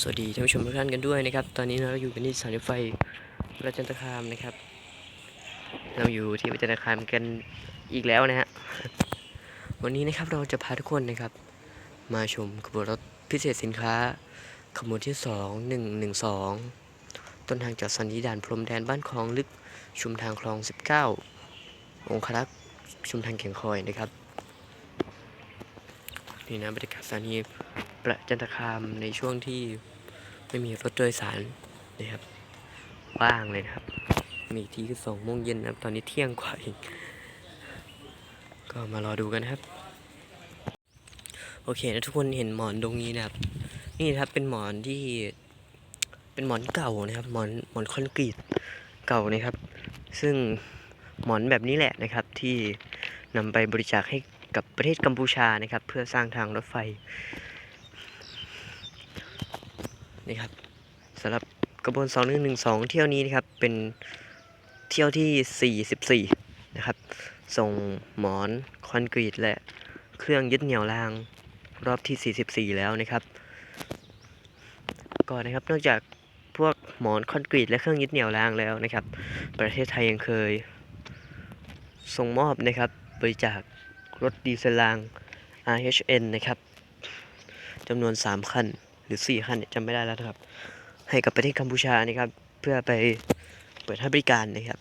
สวัสดีท่านผู้ชมทุกท่านกันด้วยนะครับ ตอนนี้เราอยู่กันที่สถานีรถไฟประจันตคามนะครับ เราอยู่ที่ประจันตคามกันอีกแล้วนะฮะ วันนี้นะครับเราจะพาทุกคนนะครับ มาชมขบวนรถพิเศษสินค้า ขบวนที่ 2 1 1 2 ต้นทางจากสันนิดานพรมแดนบ้านคลองลึกชุมทางคลอง 19 องครักษ์ชุมทางแก่งคอยนะครับ นี่นะบรรยากาศสถานีประจันตคามในช่วงที่ไม่มีรถโดยสารนะครับว่างเลยนะครับ มีที่คือสองโมงเย็นนะครับ ตอนนี้เที่ยงกว่าเองก็มารอดูกันนครับ โอเคนะทุกคนเห็นหมอนตรงนี้นะครับ นี่นะครับเป็นหมอนที่เป็นหมอนเก่านะครับ หมอนหมอนคอนกรีตเก่านะครับ ซึ่งหมอนแบบนี้แหละนะครับที่นำไปบริจาคให้ กับประเทศกัมพูชานะครับ เพื่อสร้างทางรถไฟนี่ครับสำหรับกระบวน 2112 เที่ยวนี้นะครับเป็นเที่ยวที่ 44 นะครับ ส่งหมอนคอนกรีตและเครื่องยึดเหนี่ยวรางรอบที่ 44 แล้วนะครับ ก่อนนะครับนอกจากพวกหมอนคอนกรีตและเครื่องยึดเหนี่ยวรางแล้วนะครับ ประเทศไทยยังเคยส่งมอบนะครับบริจาค รถดีเซลราง RHN นะครับจำนวน 3 คัน หรือ 4 คันจำไม่ได้แล้วนะครับ ให้กับประเทศกัมพูชานะครับ เพื่อไปเปิดให้บริการนะครับ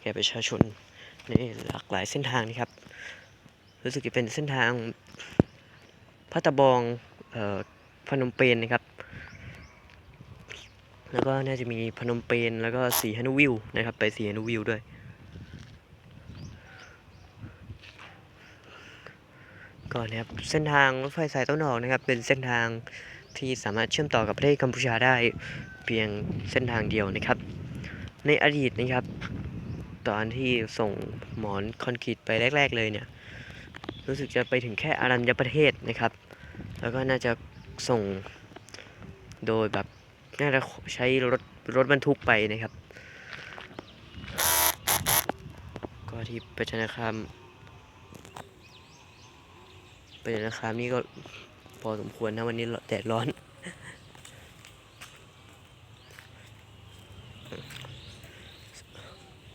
แก่ประชาชนในหลากหลายเส้นทางนะครับ รู้สึกจะเป็นเส้นทางพัตะบองพนมเปญนะครับ แล้วก็น่าจะมีพนมเปญแล้วก็สีฮานุวิวนะครับ ไปสีฮานุวิวด้วย ก่อนนะครับเส้นทางรถไฟสายต้นออกนะครับ เป็นเส้นทางที่สามารถเชื่อมต่อกับประเทศกัมพูชาได้เพียงเส้นทางเดียวนะครับ ในอดีตนะครับ ตอนที่ส่งหมอนคอนกรีตไปแรก ๆ เลยเนี่ย รู้สึกจะไปถึงแค่อารัญญประเทศนะครับ แล้วก็น่าจะส่งโดยแบบน่าจะใช้รถรถบรรทุกไปนะครับ ก็ที่ประจันคาม ไปเลยนะครับนี่ก็พอสมควรนะวันนี้แดดร้อน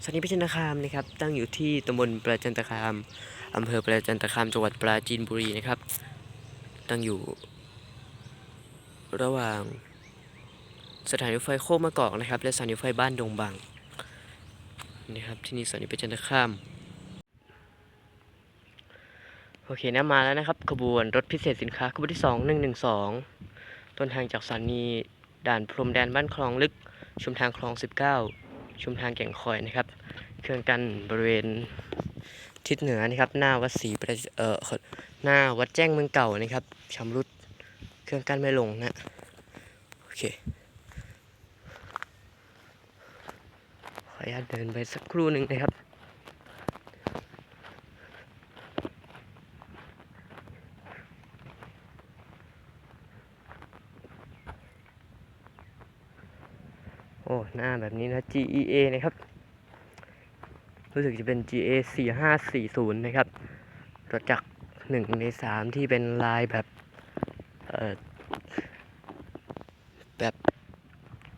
สถานีประจันตคามนะครับ ตั้งอยู่ที่ตำบลประจันตคามอำเภอประจันตคามจังหวัดปราจีนบุรีนะครับ ตั้งอยู่ ระหว่างสถานีรถไฟโคกมะกอกนะครับ และสถานีรถไฟบ้านดงบังนี่ครับที่นี่สถานีประจันตคาม โอเคนะมาแล้วนะครับ ขบวนรถพิเศษสินค้าขบวนที่ 2 112 ต้นทางจากสถานีด่านพรมแดนบ้านคลองลึก ชุมทางคลอง 19 ชุมทางแก่งคอยนะครับ เครื่องกันบริเวณทิศเหนือนะครับ หน้าวัดศรีประเอ่อหน้าวัดแจ้งเมืองเก่านะครับชำรุดเครื่องกั้นไม่ลงนะโอเคขออนุญาตเดินไปสักครู่หนึ่งนะครับ โอ้หน้าแบบนี้นะ GEA นะครับ รู้สึกจะเป็น GA 4540 นะครับรถจักรหนึ่งในสามที่เป็นลายแบบเอ่อแบบ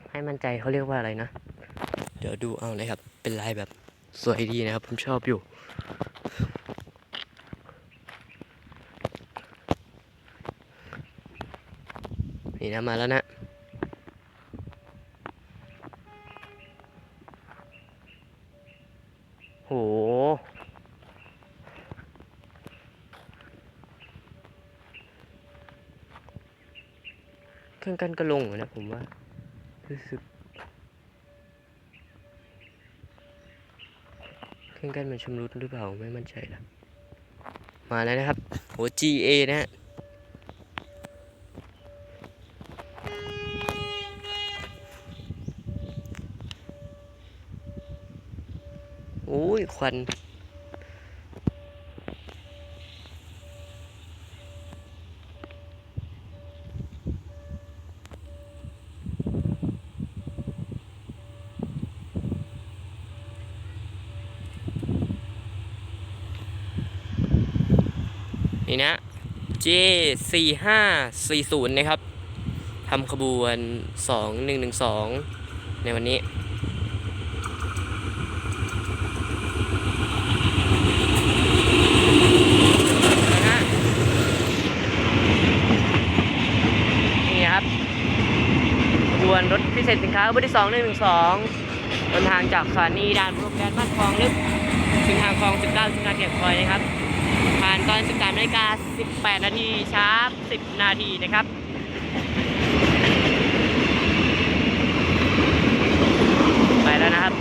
ให้มั่นใจเขาเรียกว่าอะไรนะ เดี๋ยวดูเอานะครับ เป็นลายแบบสวยดีนะครับ ผมชอบอยู่ นี่นะมาแล้วนะ โห งกันก็ลงอยู่นะผมว่ารู้สึกเครื่องกันมันชำรุดหรือเปล่าไม่มั่นใจละมาแล้วนะครับโห GA นะฮะโอ้ยควัน นี่นะ J 4 5 4 0 นะครับทำขบวน 2112 ในวันนี้นี่ครับวนรถพิเศษสินค้าขบวนที่2112เดินทางจากสถานีด่านพรมแดนบ้านคลองลึกถึงทางคลอง19ถึงการเก็บคอยนะครับ ผ่านตอน 13นาฬิกา18 นาทีช้า10 นาทีนะครับไปแล้วนะครับ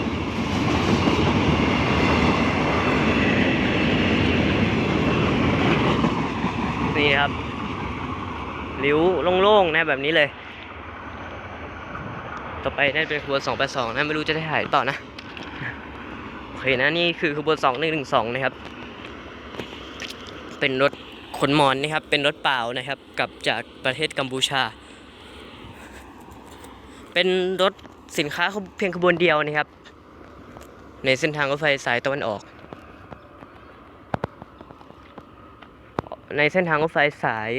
นี่ครับริ้วโล่งๆนะแบบนี้เลย ต่อไปน่าจะเป็นขบวน282นะไม่รู้จะได้ถ่ายต่อนะโอเคนะนี่คือขบวน 2112 นะครับ เป็นรถขนหมอนนะครับ เป็นรถเปล่านะครับกลับจากประเทศกัมพูชา เป็นรถสินค้าเพียงขบวนเดียวนะครับ ในเส้นทางรถไฟสายตะวันออก ในเส้นทางรถไฟสาย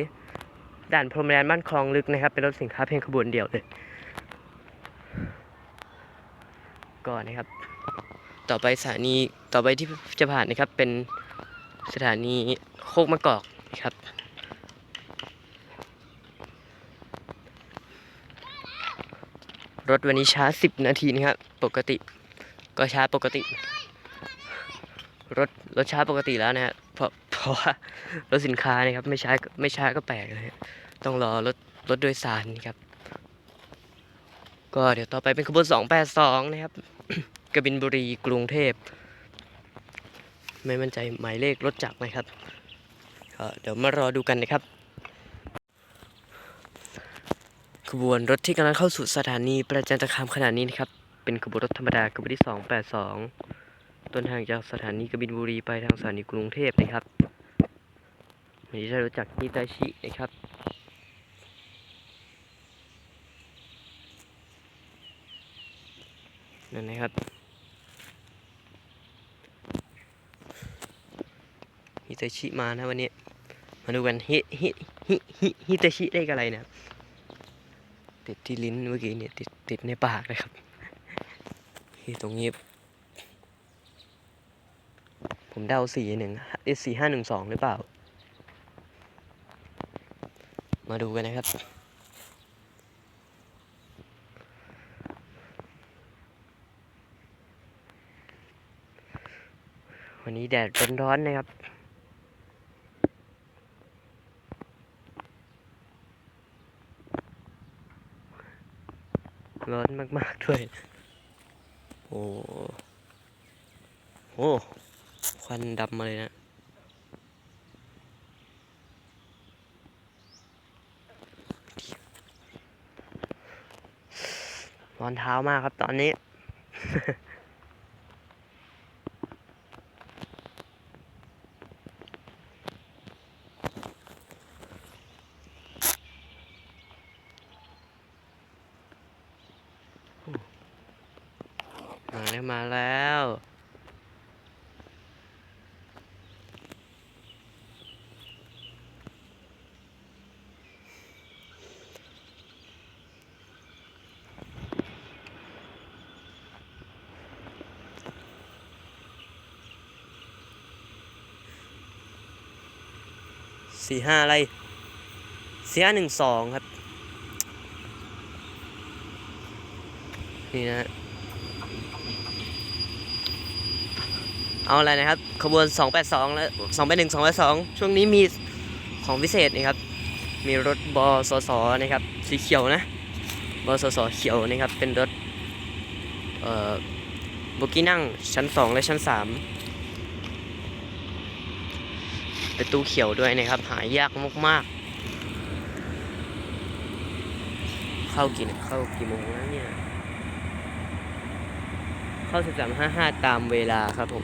ด่านพรมแดนบ้านคลองลึกนะครับ เป็นรถสินค้าเพียงขบวนเดียวเลยก่อนนะครับ ต่อไปสถานีต่อไปที่จะผ่านนะครับเป็น สถานีโคกมะกอกนะครับ รถวันนี้ช้า 10 นาทีนะครับ ปกติ ก็ช้าปกติ รถรถช้าปกติแล้วนะฮะเพราะเพราะว่ารถสินค้านะครับ ไม่ช้าไม่ช้าก็แปลกเลยต้องรอรถรถโดยสารนะครับ ก็เดี๋ยวต่อไปเป็นขบวน282 นะครับกบินบุรีกรุงเทพ ไม่มั่นใจหมายเลขรถจักรนะครับก็เดี๋ยวมารอดูกันนะครับ ขบวนรถที่กำลังเข้าสู่สถานีประจันตคามขณะนี้นะครับ เป็นขบวนรถธรรมดาขบวนที่ 282 ต้นทางจากสถานีกบินบุรีไปทางสถานีกรุงเทพนะครับวันนี้จะรู้จักนิตาชินะครับนั่นนะครับ ฮิตาชิมานะวันนี้ มาดูกันฮิฮิฮิฮิฮิตาชิเลขอะไรเนะติดที่ลิ้นเมื่อกี้เนี่ยติดติดในปากเลยครับที่ตรงนี้ ผมเดาสี่หนึ่งเอสี่ห้าหนึ่งสองหรือเปล่า มาดูกันนะครับวันนี้แดดร้อนๆนะครับ ร้อน มาก ๆ ด้วย โอ้โหควันดำมาเลยนะ ร้อนเท้ามากครับตอนนี้ มาแล้วมาแล้วสี่ห้าอะไรเสี่ห้าหนึ่งสองครับ นี่นะ เอาอะไรนะครับ ขบวน 282 และ281 282 ช่วงนี้มีของพิเศษนะครับ มีรถบสสนะครับ สีเขียวนะบสสเขียวนะครับ เป็นรถ เอ่อบุกี้นั่งชั้น 2 และชั้น 3 เป็นตู้เขียวด้วยนะครับ หายากมากๆ เข้ากี่เข้ากี่โมงแล้วเนี่ย เข้า 13.55 ตามเวลาครับผม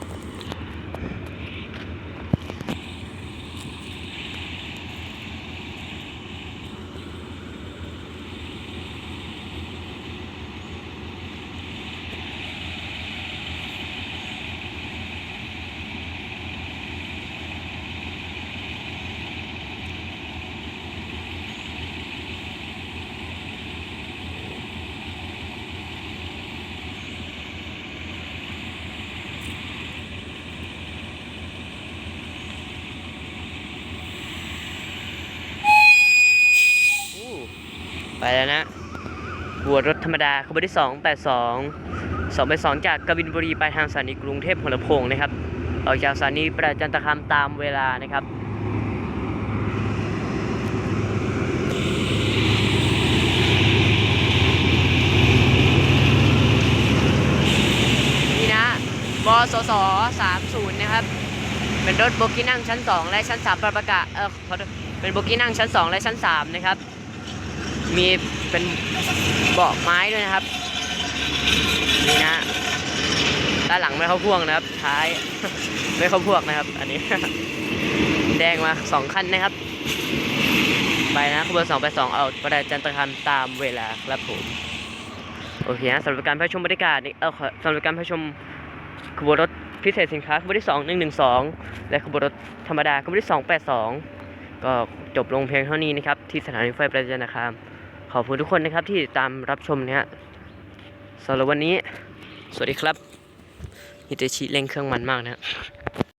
น ไป แล้วนะ บัวรถธรรมดาขบวนที่ 282 282จากกบินบุรีไปทางสถานีกรุงเทพหัวลำโพงนะครับ ออกจากสถานีประจันตคามตามเวลานะครับนี่นะบสส30 นะครับ เป็นรถโบกี้นั่งชั้น 2 และชั้น 3 ประกาศเออเป็นโบกี้นั่งชั้น 2 และชั้น 3 นะครับ มีเป็นเบาะไม้ด้วยนะครับ นี่นะด้านหลังไม่เข้าพ่วงนะครับ ท้ายไม่เข้าพ่วงนะครับ อันนี้ แดงมาสองคันนะครับ ไปนะขบวนสองไปสองเอาประจันตคามตามเวลาครับผมโอเคนะสำหรับการพาชมบรรยากาศนี่เออสำหรับการพาชมขบวนรถพิเศษสินค้าขบวนที่สองหนึ่งหนึ่งสองและขบวนรถธรรมดาขบวนที่สองแปดสองก็จบลงเพียงเท่านี้นะครับ ที่สถานีรถไฟประจันตคาม ขอบคุณทุกคนนะครับที่ตามรับชมนะฮะสำหรับวันนี้ สวัสดีครับฮิเตชิเร่งเครื่องมันมากนะ